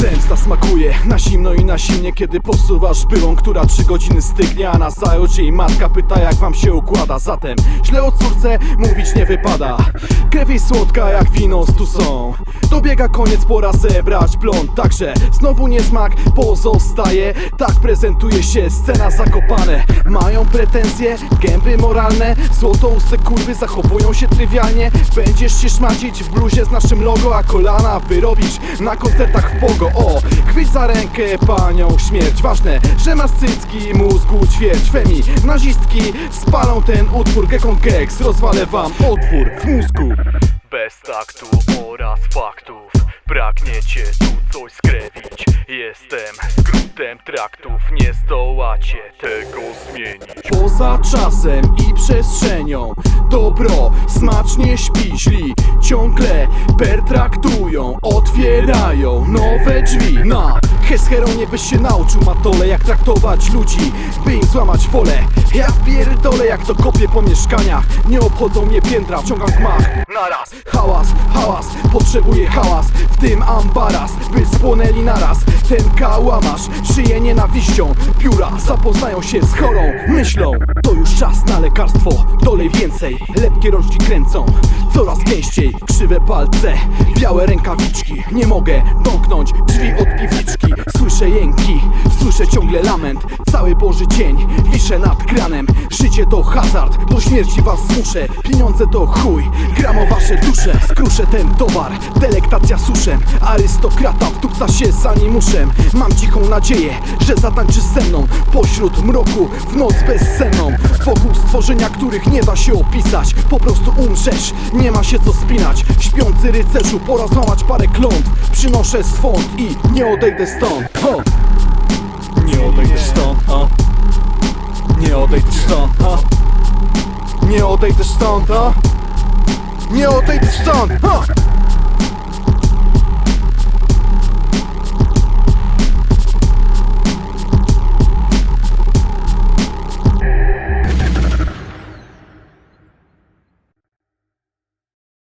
Zemsta smakuje na zimno i na zimnie Kiedy posuwasz byłą, która trzy godziny stygnie A na zajutrz jej matka pyta jak wam się układa. Zatem źle o córce mówić nie wypada. Krew jej słodka jak wino z są Dobiega koniec, pora zebrać plon. Także znowu niesmak pozostaje. Tak prezentuje się scena zakopane Mają pretensje, gęby moralne. Złotousty kurwy zachowują się trywialnie. Będziesz się szmacić w bluzie z naszym logo A kolana wyrobisz na koncertach w pogo O, chwyć za rękę panią śmierć. Ważne, że masz cycki mózgu ćwierć. Femi, nazistki spalą ten utwór. Gekon Gex, rozwalę wam otwór w mózgu Bez taktu oraz faktów. Pragniecie tu coś skrewić. Jestem skrótem traktów. Nie zdołacie tego zmienić. Poza czasem i przestrzenią. Dobro smacznie śpiźli Ciągle pertraktują Otwierają nowe drzwi Na Hescheronie byś się nauczył matole Jak traktować ludzi, by im złamać wolę. Ja pierdolę jak to kopię po mieszkaniach. Nie obchodzą mnie piętra, wciągam gmach. Naraz. Hałas, hałas, potrzebuję hałas W tym ambaras, by spłonęli naraz. Ten kałamarz szyje nienawiścią Pióra zapoznają się z chorą myślą. To już czas na lekarstwo, dolej więcej. Lepkie rączki kręcą, coraz gęściej. Krzywe palce, białe rękawiczki Nie mogę domknąć drzwi od piwniczki Słyszę słyszę ciągle lament. Cały Boży dzień, nad kranem. Życie to hazard, do śmierci was zmuszę. Pieniądze to chuj, gram o wasze dusze. Skruszę ten towar, delektacja suszem. Arystokrata wtuksa się za muszem Mam cichą nadzieję, że zatańczysz ze mną. Pośród mroku, w noc bezsenną Wokół stworzenia, których nie da się opisać. Po prostu umrzesz, nie ma się co spinać. Śpiący rycerzu, pora złamać parę klątw. Przynoszę swąd i nie odejdę stąd. Ho! Nie odejdę stąd, ha? Nie odejdę stąd, ha? Nie odejdę stąd, ha? Nie odejdę stąd, ha?